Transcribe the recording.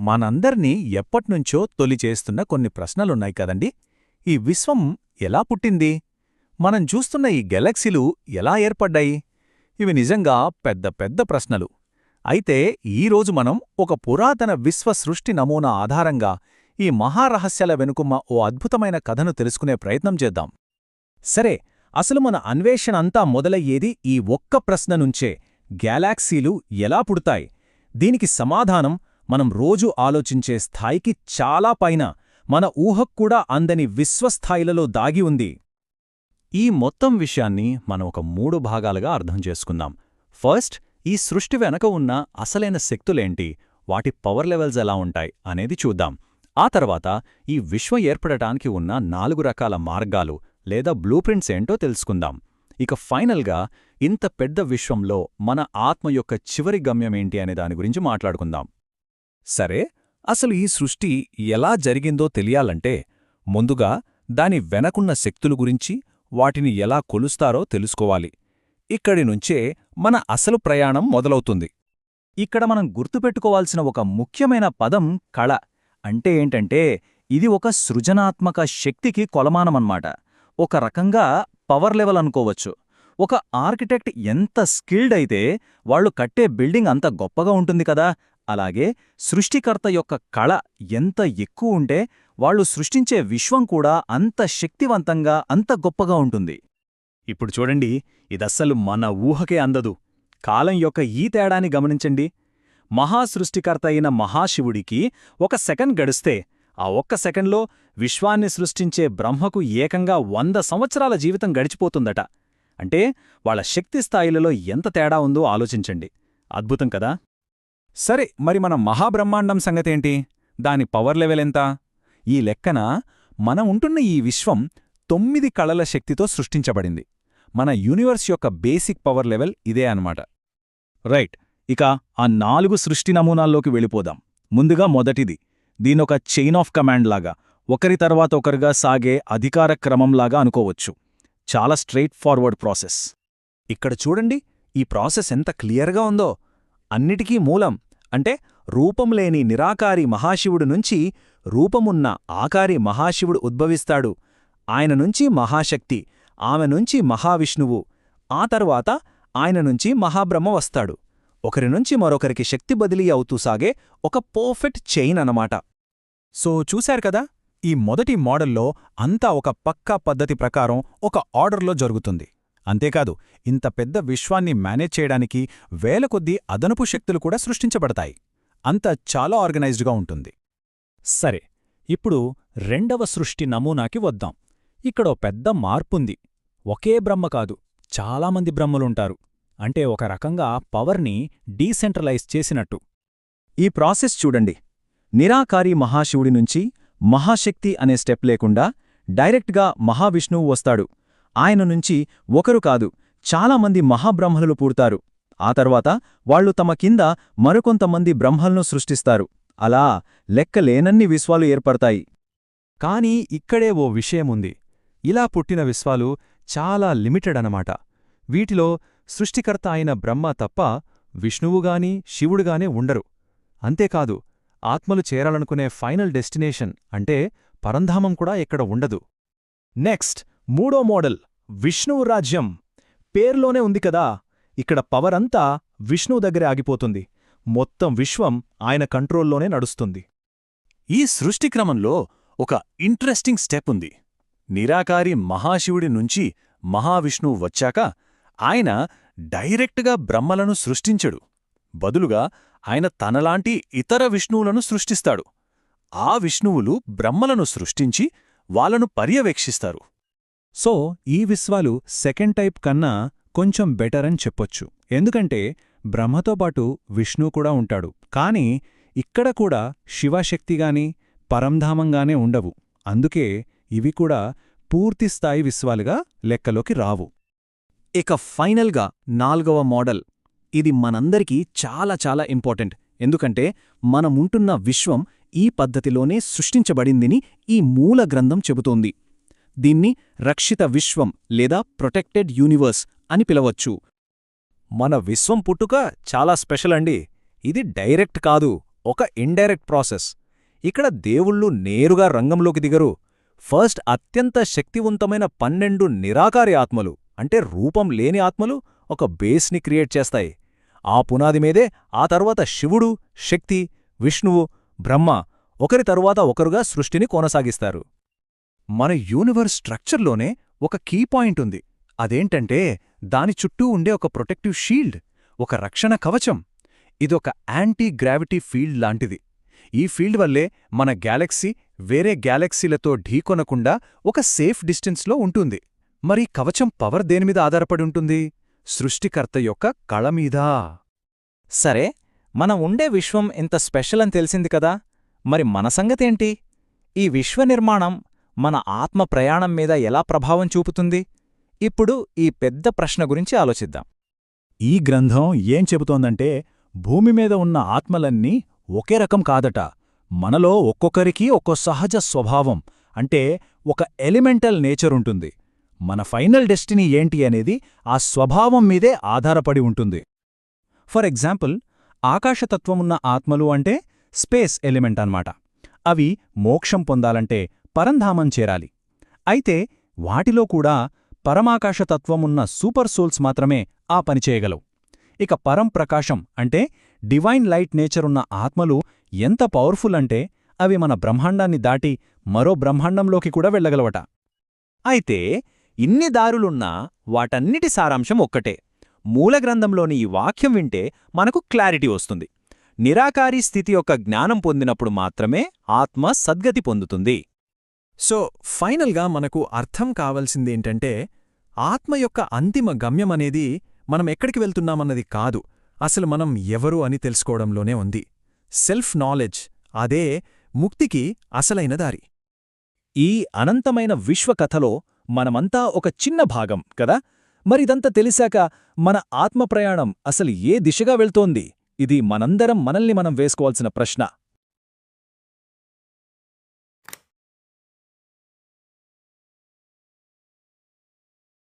మనందర్నీ ఎప్పట్నుంచో తొలి చేస్తున్న కొన్ని ప్రశ్నలున్నాయి కదండి. ఈ విశ్వం ఎలా పుట్టింది? మనం చూస్తున్న ఈ గెలక్సీలు ఎలా ఏర్పడ్డాయి? ఇవి నిజంగా పెద్ద పెద్ద ప్రశ్నలు. అయితే ఈరోజు మనం ఒక పురాతన విశ్వ సృష్టి నమూనా ఆధారంగా ఈ మహారహస్యాల వెనుకుమ్మ ఓ అద్భుతమైన కథను తెలుసుకునే ప్రయత్నం చేద్దాం. సరే అసలు మన అన్వేషణ అంతా మొదలయ్యేది ఈ ఒక్క ప్రశ్న నుంచే. గ్యాలాక్సీలు ఎలా పుడతాయి? దీనికి సమాధానం మనం రోజూ ఆలోచించే స్థాయికి చాలా పైన మన ఊహక్కూడా అందని విశ్వస్థాయిలలో దాగి ఉంది. ఈ మొత్తం విషయాన్ని మనం ఒక మూడు భాగాలుగా అర్థం చేసుకుందాం. ఫస్ట్ ఈ సృష్టి వెనక ఉన్న అసలైన శక్తులేంటి? వాటి పవర్ లెవెల్స్ ఎలా ఉంటాయి? అనేది చూద్దాం. ఆ తర్వాత ఈ విశ్వం ఏర్పడటానికి ఉన్న నాలుగు రకాల మార్గాలు లేదా బ్లూప్రింట్స్ ఏంటో తెలుసుకుందాం. ఇక ఫైనల్గా ఇంత పెద్ద విశ్వంలో మన ఆత్మ యొక్క చివరి గమ్యమేంటి అనే దాని గురించి మాట్లాడుకుందాం. సరే అసలు ఈ సృష్టి ఎలా జరిగిందో తెలియాలంటే ముందుగా దాని వెనకున్న శక్తులు గురించి వాటిని ఎలా కొలుస్తారో తెలుసుకోవాలి. ఇక్కడి నుంచే మన అసలు ప్రయాణం మొదలవుతుంది. ఇక్కడ మనం గుర్తుపెట్టుకోవాల్సిన ఒక ముఖ్యమైన పదం కళ. అంటే ఏంటంటే ఇది ఒక సృజనాత్మక శక్తికి కొలమానమన్నమాట. ఒక రకంగా పవర్ లెవెల్ అనుకోవచ్చు. ఒక ఆర్కిటెక్ట్ ఎంత స్కిల్డ్ అయితే వాళ్ళు కట్టే బిల్డింగ్ అంత గొప్పగా ఉంటుంది కదా. అలాగే సృష్టికర్త యొక్క కళ ఎంత ఎక్కువ ఉంటే వాళ్ళు సృష్టించే విశ్వం కూడా అంత శక్తివంతంగా అంత గొప్పగా ఉంటుంది. ఇప్పుడు చూడండి ఇదస్సలు మన ఊహకే అందదు. కాలం యొక్క ఈ తేడాని గమనించండి. మహాసృష్టికర్త అయిన మహాశివుడికి ఒక సెకండ్ గడిస్తే ఆ ఒక్క సెకండ్లో విశ్వాన్ని సృష్టించే బ్రహ్మకు ఏకంగా వంద సంవత్సరాల జీవితం గడిచిపోతుందట. అంటే వాళ్ళ శక్తి స్థాయిలలో ఎంత తేడా ఉందో ఆలోచించండి. అద్భుతం కదా? సరే మరి మన మహాబ్రహ్మాండం సంగతేంటి? దాని పవర్ లెవెల్ ఎంత? ఈ లెక్కన మనం ఉంటున్న ఈ విశ్వం తొమ్మిది కళల శక్తితో సృష్టించబడింది. మన యూనివర్స్ యొక్క బేసిక్ పవర్ లెవెల్ ఇదే అన్నమాట. రైట్ ఇక ఆ నాలుగు సృష్టి నమూనాల్లోకి వెళ్ళిపోదాం. ముందుగా మొదటిది దీనొక చైన్ ఆఫ్ కమాండ్ లాగా ఒకరి తర్వాత ఒకరుగా సాగే అధికార క్రమంలాగా అనుకోవచ్చు. చాలా స్ట్రెయిట్ ఫార్వర్డ్ ప్రాసెస్ ఇక్కడ చూడండి ఈ ప్రాసెస్ ఎంత క్లియర్గా ఉందో. అన్నిటికీ మూలం అంటే రూపంలేని నిరాకారి మహాశివుడు నుంచి రూపమున్న ఆకారి మహాశివుడు ఉద్భవిస్తాడు. ఆయన నుంచి మహాశక్తి ఆమె నుంచి మహావిష్ణువు ఆ తరువాత ఆయన నుంచి మహాబ్రహ్మ వస్తాడు. ఒకరి నుంచి మరొకరికి శక్తి బదిలీ అవుతూ సాగే ఒక పర్ఫెక్ట్ చైన్ అనమాట సో చూశారు కదా? ఈ మొదటి మోడల్లో అంతా ఒక పక్కా పద్ధతి ప్రకారం ఒక ఆర్డర్లో జరుగుతుంది. అంతేకాదు ఇంత పెద్ద విశ్వాన్ని మేనేజ్ చేయడానికి వేల కొద్దీ అదనపు శక్తులు కూడా సృష్టించబడతాయి. అంత చాలా ఆర్గనైజ్డ్గా ఉంటుంది. సరే ఇప్పుడు రెండవ సృష్టి నమూనాకి వద్దాం. ఇక్కడో పెద్ద మార్పుంది. ఒకే బ్రహ్మ కాదు చాలామంది బ్రహ్మలుంటారు. అంటే ఒక రకంగా పవర్ని డీసెంట్రలైజ్ చేసినట్టు. ఈ ప్రాసెస్ చూడండి. నిరాకారి మహాశివుడి నుంచి మహాశక్తి అనే స్టెప్ లేకుండా డైరెక్ట్గా మహావిష్ణువు వస్తాడు. ఆయన నుంచి ఒకరు కాదు చాలామంది మహాబ్రహ్మలు పూడతారు. ఆ తర్వాత వాళ్ళు తమ కింద మరికొంతమంది బ్రహ్మలను సృష్టిస్తారు. అలా లెక్కలేనన్ని విశ్వాలు ఏర్పడతాయి. కానీ ఇక్కడే ఓ విషయముంది. ఇలా పుట్టిన విశ్వాలు చాలా లిమిటెడ్ అనమాట వీటిలో సృష్టికర్త అయిన బ్రహ్మ తప్ప విష్ణువుగాని శివుడుగానే ఉండరు. అంతేకాదు ఆత్మలు చేరాలనుకునే ఫైనల్ డెస్టినేషన్ అంటే పరంధామం కూడా ఇక్కడ ఉండదు. నెక్స్ట్ మూడో మోడల్ విష్ణువు రాజ్యం. పేర్లోనే ఉంది కదా ఇక్కడ పవర్ అంతా విష్ణువు దగ్గరే ఆగిపోతుంది. మొత్తం విశ్వం ఆయన కంట్రోల్లోనే నడుస్తుంది. ఈ సృష్టి క్రమంలో ఒక ఇంట్రెస్టింగ్ స్టెప్ ఉంది. నిరాకారి మహాశివుడి నుంచి మహావిష్ణువు వచ్చాక ఆయన డైరెక్ట్గా బ్రహ్మలను సృష్టించడు. బదులుగా ఆయన తనలాంటి ఇతర విష్ణువులను సృష్టిస్తాడు. ఆ విష్ణువులు బ్రహ్మలను సృష్టించి వాళ్ళను పర్యవేక్షిస్తారు. సో ఈ విశ్వాలు సెకండ్ టైప్ కన్నా కొంచెం బెటర్ అని చెప్పొచ్చు. ఎందుకంటే బ్రహ్మతో పాటు విష్ణు కూడా ఉంటాడు. కాని ఇక్కడ కూడా శివశక్తిగాని పరంధామంగానే ఉండవు. అందుకే ఇవి కూడా పూర్తిస్థాయి విశ్వాలుగా లెక్కలోకి రావు. ఇక ఫైనల్గా నాల్గవ మోడల్. ఇది మనందరికీ చాలా చాలా ఇంపార్టెంట్. ఎందుకంటే మనముంటున్న విశ్వం ఈ పద్ధతిలోనే సృష్టించబడిందిని ఈ మూల గ్రంథం చెబుతోంది. దీన్ని రక్షిత విశ్వం లేదా ప్రొటెక్టెడ్ యూనివర్స్ అని పిలవచ్చు. మన విశ్వం పుట్టుక చాలా స్పెషల్ అండి. ఇది డైరెక్ట్ కాదు ఒక ఇండైరెక్ట్ ప్రాసెస్. ఇక్కడ దేవుళ్ళు నేరుగా రంగంలోకి దిగరు. ఫస్ట్ అత్యంత శక్తివంతమైన పన్నెండు నిరాకారి ఆత్మలు అంటే రూపం లేని ఆత్మలు ఒక బేస్ని క్రియేట్ చేస్తాయి. ఆ పునాది మీదే ఆ తర్వాత శివుడు శక్తి విష్ణువు బ్రహ్మ ఒకరి తరువాత ఒకరుగా సృష్టిని కొనసాగిస్తారు. మన యూనివర్స్ స్ట్రక్చర్లోనే ఒక కీ పాయింట్ ఉంది. అదేంటంటే దాని చుట్టూ ఉండే ఒక ప్రొటెక్టివ్ షీల్డ్ ఒక రక్షణ కవచం. ఇదొక యాంటీ గ్రావిటీ ఫీల్డ్ లాంటిది. ఈ ఫీల్డ్ వల్లే మన గ్యాలక్సీ వేరే గ్యాలక్సీలతో ఢీకొనకుండా ఒక సేఫ్ డిస్టెన్స్లో ఉంటుంది. మరి కవచం పవర్ దేనిమీద ఆధారపడి ఉంటుంది? సృష్టికర్త యొక్క కళ మీద. సరే మనం ఉండే విశ్వం ఇంత స్పెషల్ అని తెలిసింది కదా? మరి మన సంగతేంటి? ఈ విశ్వనిర్మాణం మన ఆత్మ ప్రయాణం మీద ఎలా ప్రభావం చూపుతుంది? ఇప్పుడు ఈ పెద్ద ప్రశ్న గురించి ఆలోచిద్దాం. ఈ గ్రంథం ఏం చెబుతోందంటే భూమి మీద ఉన్న ఆత్మలన్నీ ఒకే రకం కాదట. మనలో ఒక్కొక్కరికి ఒక్కో సహజ స్వభావం అంటే ఒక ఎలిమెంటల్ నేచర్ ఉంటుంది. మన ఫైనల్ డెస్టినీ ఏంటి అనేది ఆ స్వభావం మీదే ఆధారపడి ఉంటుంది. ఫర్ ఎగ్జాంపుల్ ఆకాశతత్వమున్న ఆత్మలు అంటే స్పేస్ ఎలిమెంట్ అన్నమాట. అవి మోక్షం పొందాలంటే పరంధామం చేరాలి. అయితే వాటిలో కూడా పరమాకాశతత్వమున్న సూపర్ సోల్స్ మాత్రమే ఆ పని చేయగలవు. ఇక పరం ప్రకాశం అంటే డివైన్ లైట్ నేచరున్న ఆత్మలు ఎంత పవర్ఫుల్ అంటే అవి మన బ్రహ్మాండాన్ని దాటి మరో బ్రహ్మాండంలోకి కూడా వెళ్ళగలవట. అయితే ఇన్ని దారులున్నా వాటన్నిటి సారాంశం ఒక్కటే. మూలగ్రంథంలోని ఈ వాక్యం వింటే మనకు క్లారిటీ వస్తుంది. నిరాకారి స్థితి యొక్క జ్ఞానం పొందినప్పుడు మాత్రమే ఆత్మ సద్గతి పొందుతుంది. సో ఫైనల్గా మనకు అర్థం కావలసిందేంటంటే ఆత్మ యొక్క అంతిమ గమ్యమనేది మనం ఎక్కడికి వెళ్తున్నామన్నది కాదు. అసలు మనం ఎవరు అని తెలుసుకోవడంలోనే ఉంది. సెల్ఫ్ నాలెడ్జ్ అదే ముక్తికి అసలైన దారి. ఈ అనంతమైన విశ్వకథలో మనమంతా ఒక చిన్న భాగం కదా? మరిదంతా తెలిసాక మన ఆత్మ ప్రయాణం అసలు ఏ దిశగా వెళ్తోంది? ఇది మనందరం మనల్ని మనం వేసుకోవాల్సిన ప్రశ్న.